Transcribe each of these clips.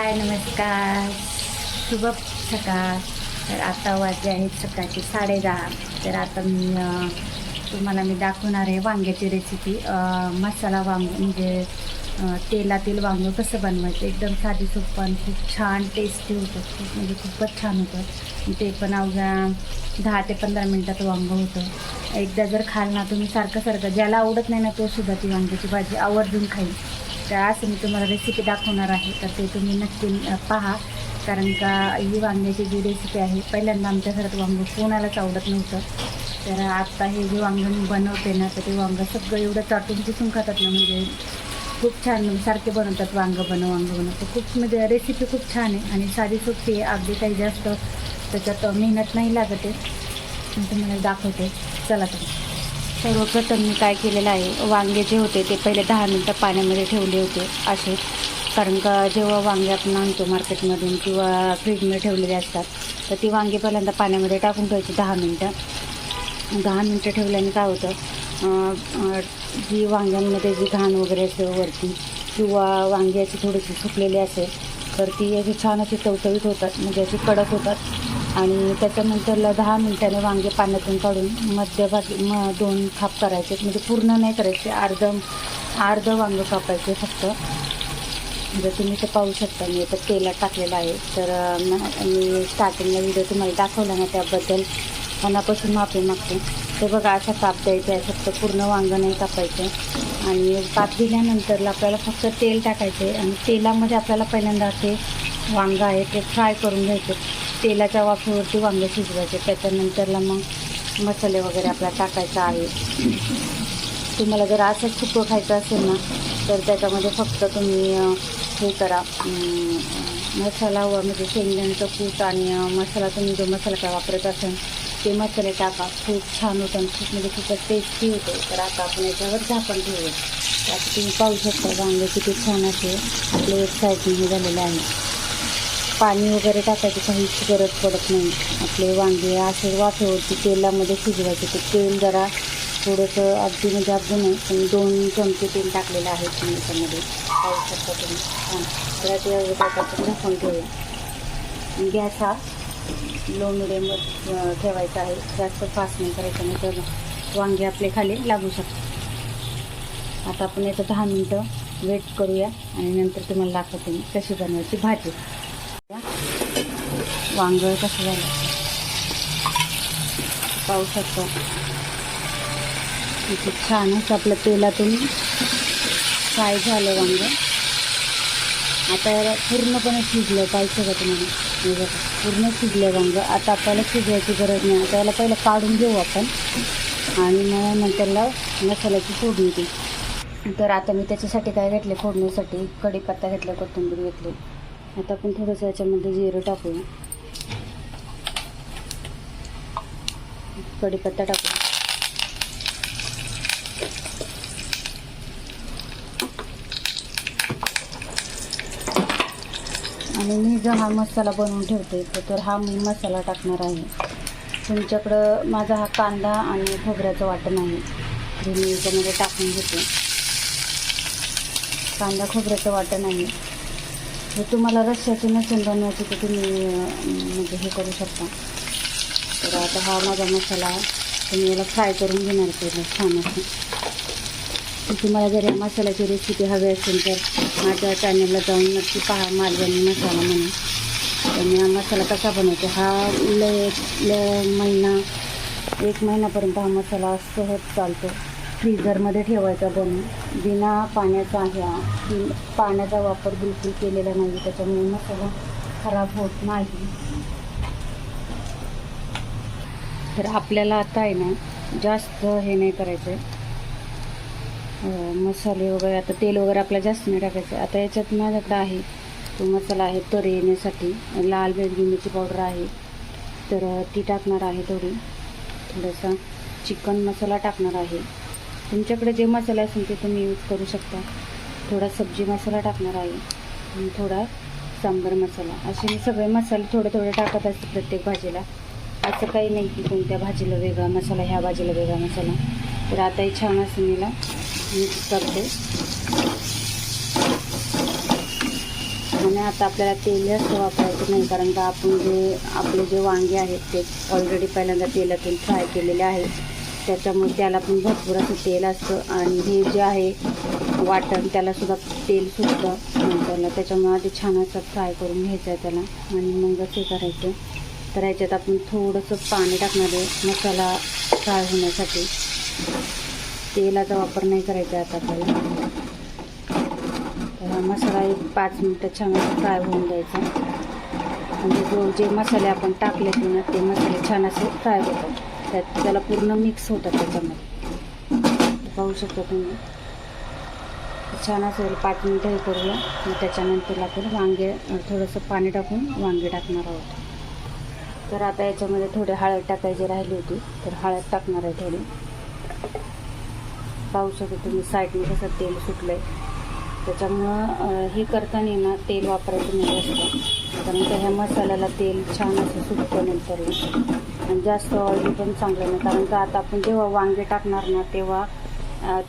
हाय नमस्कार. शुभ सकाळ. तर आता वाजले आहेत सकाळचे साडे दहा तर आता मी तुम्हाला मी दाखवणार आहे वांग्याची रेसिपी मसाला वांग म्हणजे तेलातील वांगं कसं बनवायचं? एकदम साधी सोपं खूप छान टेस्टी होतं. खूप म्हणजे खूपच छान होतं. ते पण अवघ्या दहा ते पंधरा मिनटात वांगं होतं. एकदा जर खाल ना तुम्ही सारखं सारखं ज्याला आवडत नाही ना तो सुद्धा ती वांग्याची भाजी आवर्जून खाईल. तर असं मी तुम्हाला रेसिपी दाखवणार आहे तर ते तुम्ही नक्की पहा. कारण का ही वांग्याची जी रेसिपी आहे पहिल्यांदा आमच्या घरात वांगं कोणालाच आवडत नव्हतं. तर आत्ता हे जे वांगं मी बनवते ना तर ते वांगं सगळं एवढं चाटून पुसून खातात ना म्हणजे खूप छान सारखे बनवतात वांगं बनव वांगं बनव. तर खूप म्हणजे रेसिपी खूप छान आहे आणि साधी सोपी आहे अगदी काही जास्त त्याच्यात मेहनत नाही लागत आहे. मी तुम्हाला दाखवते. चला तुम्ही सर्वप्रथम मी काय केलेलं आहे वांगे जे होते ते पहिले दहा मिनटं पाण्यामध्ये ठेवले होते असे. कारण का जेव्हा वांगे आपण आणतो मार्केटमधून किंवा फ्रीजमध्ये ठेवलेले असतात तर ती वांगे पहिल्यांदा पाण्यामध्ये टाकून ठेवायची दहा मिनटं. दहा मिनटं ठेवल्याने काय होतं जी वांग्यांमध्ये जी घाण वगैरे असते वरती किंवा वांगी अशी थोडीशी सुकलेली असेल तर ती अशी छान अशी टवटवीत होतात म्हणजे अशी कडक होतात. आणि त्याच्यानंतरला दहा मिनटाने वांगे पाण्यातून काढून मध्यभागी म दोन खाप करायचे. म्हणजे पूर्ण नाही करायचे अर्ध अर्ध वांगं कापायचे फक्त. जर तुम्ही ते पाहू शकता मी तर तेलात टाकलेलं आहे. तर मी स्टार्टिंगला व्हिडिओ तुम्हाला दाखवला ना त्याबद्दल. मनापासून माफी मागते. ते बघा असा काप द्यायचा आहे फक्त पूर्ण वांगं नाही कापायचं. आणि काप दिल्यानंतरला आपल्याला फक्त तेल टाकायचे. आणि तेलामध्ये आपल्याला पहिल्यांदा ते वांगं आहे ते फ्राय करून घ्यायचे. तेलाच्या वाफेवरती वांगे शिजवायचे त्याच्यानंतरला मग मसाले वगैरे आपला टाकायचा आहे. तुम्हाला जर असंच सुकं खायचं असेल ना तर त्याच्यामध्ये फक्त तुम्ही हे करा मसाला व म्हणजे शेंगदाण्याचं कूट आणि मसाला तुम्ही जो मसाला काय वापरत असाल ते मसाले टाका. खूप छान होतं आणि खूप म्हणजे खूपच टेस्टी होते. तर आता आपण याच्यावर झाकण ठेवूया. आता तुम्ही पाहू शकता वांगे किती छान असे आपले एक साईडने हे झालेलं आहे पाणी वगैरे टाकायची काहीच गरज पडत नाही. आपले वांगे असे वाफेवरती तेलामध्ये शिजवायचे. ते तेल जरा थोडंसं अगदी म्हणजे अगदी नाही पण दोन चमचे तेल टाकलेलं आहे तुम्ही त्याच्यामध्ये पाहू शकता तुम्ही. हां तर ते टाकायचं झाकून ठेवूया. गॅस हा लो मिडियमवर ठेवायचा आहे. जास्त फास्ट नाही करायचं नाही तर वांगे आपले खाली लागू शकतात. आता आपण याचं दहा मिनटं वेट करूया आणि नंतर तुम्हाला दाखवते मी कशी बनवायची भाजी. वांग कसं झालं? पाहू शकतो किती छान आपलं तेलातून फ्राय झालं वांग. आता याला पूर्णपणे शिजलं पाहिजे का तुम्हाला पूर्ण शिजलं वांग. आता आपल्याला शिजवायची गरज नाही. आता याला पहिलं काढून घेऊ आपण. आणि मग नंतरला मसाल्याची फोडणी देऊ. तर आता मी त्याच्यासाठी काय घेतले? फोडणीसाठी कढीपत्ता घेतला कोथिंबीर घेतली. आता आपण थोडंसं याच्यामध्ये जिरं टाकूया. कढीपत्ता टाकूया. आणि मी जो हा मसाला बनवून ठेवते तर- तर हा मी मसाला टाकणार आहे. तुमच्याकडं माझा हा कांदा आणि खोबऱ्याचं वाटण आहे. जे मी याच्यामध्ये टाकून घेते. कांदा खोबऱ्याचं वाटण आहे. हे तुम्हाला रश्श्याची नसेल बनवायची तर तुम्ही म्हणजे हे करू शकता. तर आता हा माझा मसाला आहे. तुम्ही याला फ्राय करून घेणार ते छान असं तुम्हाला जर या मसाल्याची रेसिपी हवी असेल तर माझ्या चॅनलला जाऊन नक्की पहा मालवणी मसाला म्हणून. तर मी हा मसाला कसा बनवतो हा लय लय महिना एक महिन्यापर्यंत हा मसाला सहज चालतो. फ्रीजरमध्ये ठेवायचा बनवून. बिना पाण्याचा आहे की पाण्याचा वापर बिलकुल केलेला नाही त्याच्यामुळे मसाला खराब होत नाही. तर आपल्याला आता आहे ना जास्त हे नाही करायचं आहे मसाले वगैरे आता तेल वगैरे आपल्याला जास्त नाही टाकायचं आता याच्यात माझ्याकडे आहे. तो मसाला आहे तर येण्यासाठी. लाल बेडगी मिरची पावडर आहे. तर ती टाकणार आहे थोडी थोडासा चिकन मसाला टाकणार आहे. तुमच्याकडे जे मसाले असेल ते तुम्ही यूज करू शकता. थोडा सब्जी मसाला टाकणार आहे. आणि थोडा सांबर मसाला. असे मी सगळे मसाले थोडे थोडे टाकत असते प्रत्येक भाजीला. असं काही नाही की कोणत्या भाजीला वेगळा मसाला ह्या भाजीला वेगळा मसाला. तर आता हे छान असं मीला मिक्स करते. आणि आता आपल्याला तेल जास्त वापरायचं नाही कारण का आपण जे आपले जे वांगे आहेत ते ऑलरेडी पहिल्यांदा तेलातून फ्राय केलेले आहेत. त्याच्यामुळे त्याला पण भरपूर असं तेल असतं आणि हे जे आहे वाटण त्यालासुद्धा तेल सुटतं. नंतरला त्याच्यामुळे आधी छान असं फ्राय करून घ्यायचं आहे त्याला आणि मगच हे करायचं. तर ह्याच्यात आपण थोडंसं पाणी टाकणार आहे मसाला फ्राय होण्यासाठी. तेलाचा वापर नाही करायचा आता आपल्याला. तर हा मसाला एक पाच मिनटं छान असं फ्राय होऊन द्यायचा. म्हणजे जो जे मसाले आपण टाकले ना ते मसाले छान असे फ्राय होतात. त्यात त्याला पूर्ण मिक्स होतात त्याच्यामध्ये. पाहू शकता तुम्ही. छान असेल पाच मिनटं हे करूया. मग त्याच्यानंतर आपण वांगे थोडंसं पाणी टाकून वांगे टाकणार आहोत. तर आता याच्यामध्ये थोडे हळद टाकायची राहिली होती. तर हळद टाकणार आहे थोडी. पाहू शकता तुम्ही साईडने कसं तेल सुटलं आहे त्याच्यामुळं हे करताना ना तेल वापरायचं नाही जास्त. कारण का ह्या मसाल्याला तेल छान असं सुटतं नंतर. आणि जास्त ऑइली पण चांगलं नाही. कारण का आता आपण जेव्हा वांगे टाकणार ना तेव्हा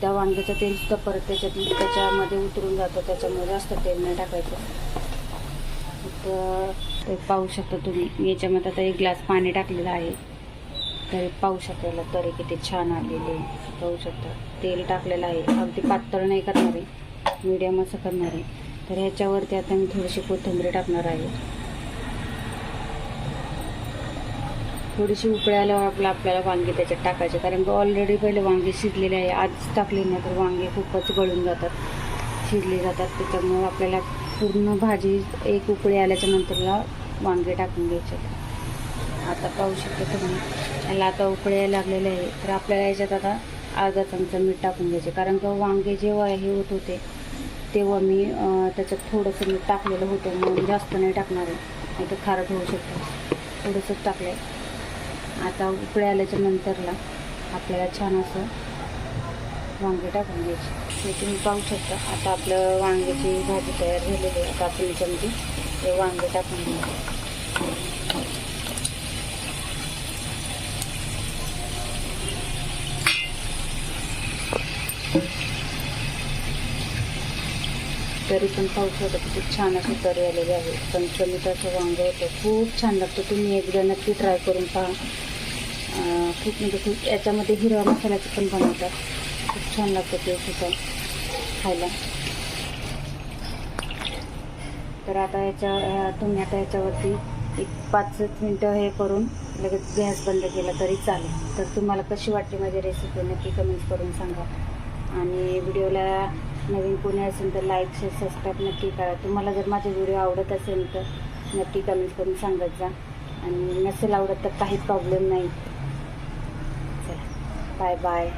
त्या वांग्याचं तेल सुद्धा परत त्याच्यात त्याच्यामध्ये उतरून जातं. त्याच्यामुळे जास्त तेल नाही टाकायचं. तर पाहू शकता तुम्ही. याच्यामध्ये आता एक ग्लास पाणी टाकलेलं आहे. तरी पाहू शकायला तरी किती छान आलेले पाहू शकता. तेल टाकलेलं आहे. अगदी पातळ नाही करणार आहे. मीडियम असं करणार. आहे तर ह्याच्यावरती आता मी थोडीशी कोथिंबीर टाकणार आहे. थोडीशी उकळी आल्यावर आपलं आपल्याला वांगे त्याच्यात टाकायचे. कारण की ऑलरेडी पहिले वांगे शिजलेले आहे. आज टाकले नाही तर वांगे खूपच गळून जातात. शिजले जातात. त्याच्यामुळे आपल्याला पूर्ण भाजी एक उकळी आल्याच्या नंतरला वांगे टाकून घ्यायचे. आता पाहू शकतो तुम्ही. याला आता उकळी यायला लागलेले आहे. तर आपल्याला याच्यात आता अर्धा चमचा मीठ टाकून घ्यायचे. कारण का वांगे जेव्हा हे होत होते तेव्हा मी त्याच्यात थोडंसं मीठ टाकलेलं होतं म्हणून जास्त नाही टाकणार आहे. नाही तर खारट होऊ शकतं. थोडंसंच टाकलं आहे आता उकळी आल्याच्या नंतरला आपल्याला छान असं वांगे टाकून घ्यायचे. हे तुम्ही पाहू शकता. आता आपलं वांग्याची भाजी तयार झालेली आहे. आता आपण याच्यामध्ये हे वांगे टाकून घ्यायचे तरी पण पाहू शकता किती छान असं तरी आलेले आहे. पण असं वांगं होतं खूप छान लागतं. तुम्ही एकदा नक्की ट्राय करून पहा. खूप म्हणजे खूप याच्यामध्ये हिरवा मसाल्याचं पण बनवतात. खूप छान लागतं ते सुद्धा खायला. तर आता याच्या तुम्ही आता याच्यावरती एक पाच मिनटं हे करून लगेच गॅस बंद केला तरी चालेल. तर तुम्हाला कशी वाटली माझी रेसिपी नक्की कमेंट करून सांगा. आणि व्हिडिओला नवीन कोणी असेल तर लाईक शेअर सबस्क्राईब नक्की करा. तुम्हाला जर माझे व्हिडिओ आवडत असेल तर नक्की कमेंट करून सांगत जा. आणि नसेल आवडत तर काही प्रॉब्लेम नाही. चला. Bye bye